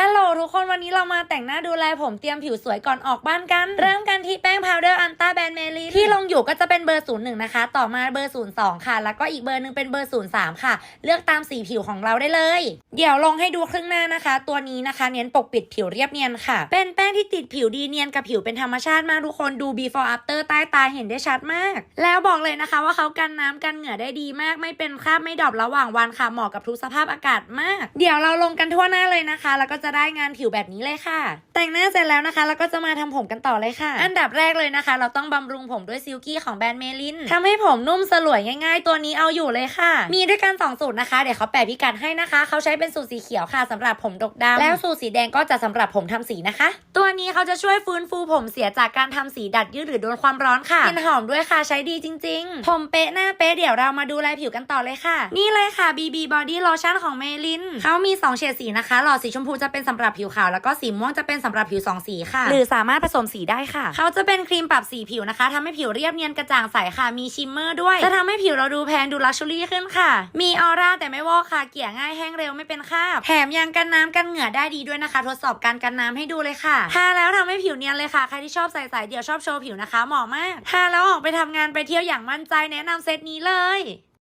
ฮัลโหลทุกคนวันนี้เรามาแต่งหน้าดูแลผมเตรียมผิวสวยก่อนออกบ้านกัน เริ่มกันที่แป้งพาวเดอร์อันต้าแบรนเมลีที่ ลงอยู่ก็จะเป็นเบอร์ 01 นะคะ ต่อมาเบอร์ 02 ค่ะ แล้วก็อีกเบอร์หนึ่งเป็นเบอร์ 03 ค่ะ เลือกตามสีผิวของเราได้เลย เดี๋ยวลงให้ดูครึ่งหน้านะคะ ตัวนี้นะคะเน้นปกปิดผิวเรียบเนียนค่ะ เป็นแป้งที่ติดผิวดีเนียนกับผิวเป็นธรรมชาติมากทุกคนดู before after ใต้ตาเห็นได้ชัดมาก แล้วบอกเลยนะคะว่าเขากันน้ำกันเหงื่อได้ดีมาก ไม่เป็นคราบไม่ดรอประหว่างวันค่ะเหมาะกับทุกสภาพอากาศมาก เดี๋ยวเราลงกันทั่วหน้าเลยนะคะ แล้วก็จะได้งานผิวแบบนี้เลยค่ะ แต่งหน้าเสร็จแล้วนะคะ แล้วก็จะมาทำผมกันต่อเลยค่ะ อันดับแรกเลยนะคะ เราต้องบำรุงผมด้วยซิลกี้ของแบรนด์เมลินทำให้ผมนุ่มสลวยง่ายๆ ตัวนี้เอาอยู่เลยค่ะ มีด้วยกันสองสูตรนะคะ เดี๋ยวเขาแปะพิกัดให้นะคะ เขาใช้เป็นสูตรสีเขียวค่ะสำหรับผมดกดำแล้วสูตรสีแดงก็จะสำหรับผมทำสีนะคะ ตัวนี้เขาจะช่วยฟื้นฟูผมเสียจากการทำสีดัดยืดหรือโดนความร้อนค่ะกลิ่นหอมด้วยค่ะใช้ดีจริง ๆ ผมเป๊ะหน้าเป๊ะเดี๋ยวเรามาดูแลผิวกันต่อเลยค่ะ นี่เลยค่ะ BB Body Lotion ของเมลินเขามี 2 เฉดสีนะคะ หลอดสีชมพูจะเป็นสำหรับผิวขาวแล้วก็สีม่วงจะเป็นสำหรับผิวสองสีค่ะ หรือสามารถผสมสีได้ค่ะ เขาจะเป็นครีมปรับสีผิวนะคะทำให้ผิวเรียบเนียนกระจ่างใสค่ะ มีชิมเมอร์ด้วย จะทำให้ผิวเราดูแพงดูลักชัวรี่ขึ้นค่ะ มีออร่าแต่ไม่วอกค่ะ เกลี่ยง่ายแห้งเร็วไม่เป็นคราบ แถมยังกันน้ำกันเหงื่อได้ดีด้วยนะคะ ทดสอบการกันน้ำให้ดูเลยค่ะ ทาแล้วทำให้ผิวเนียนเลยค่ะ ใครที่ชอบใส่ๆเดี๋ยวชอบโชว์ผิวนะคะ เหมาะมาก ทาแล้วออกไปทำงานไปเที่ยวอย่างมั่นใจแนะนำเซตนี้เลย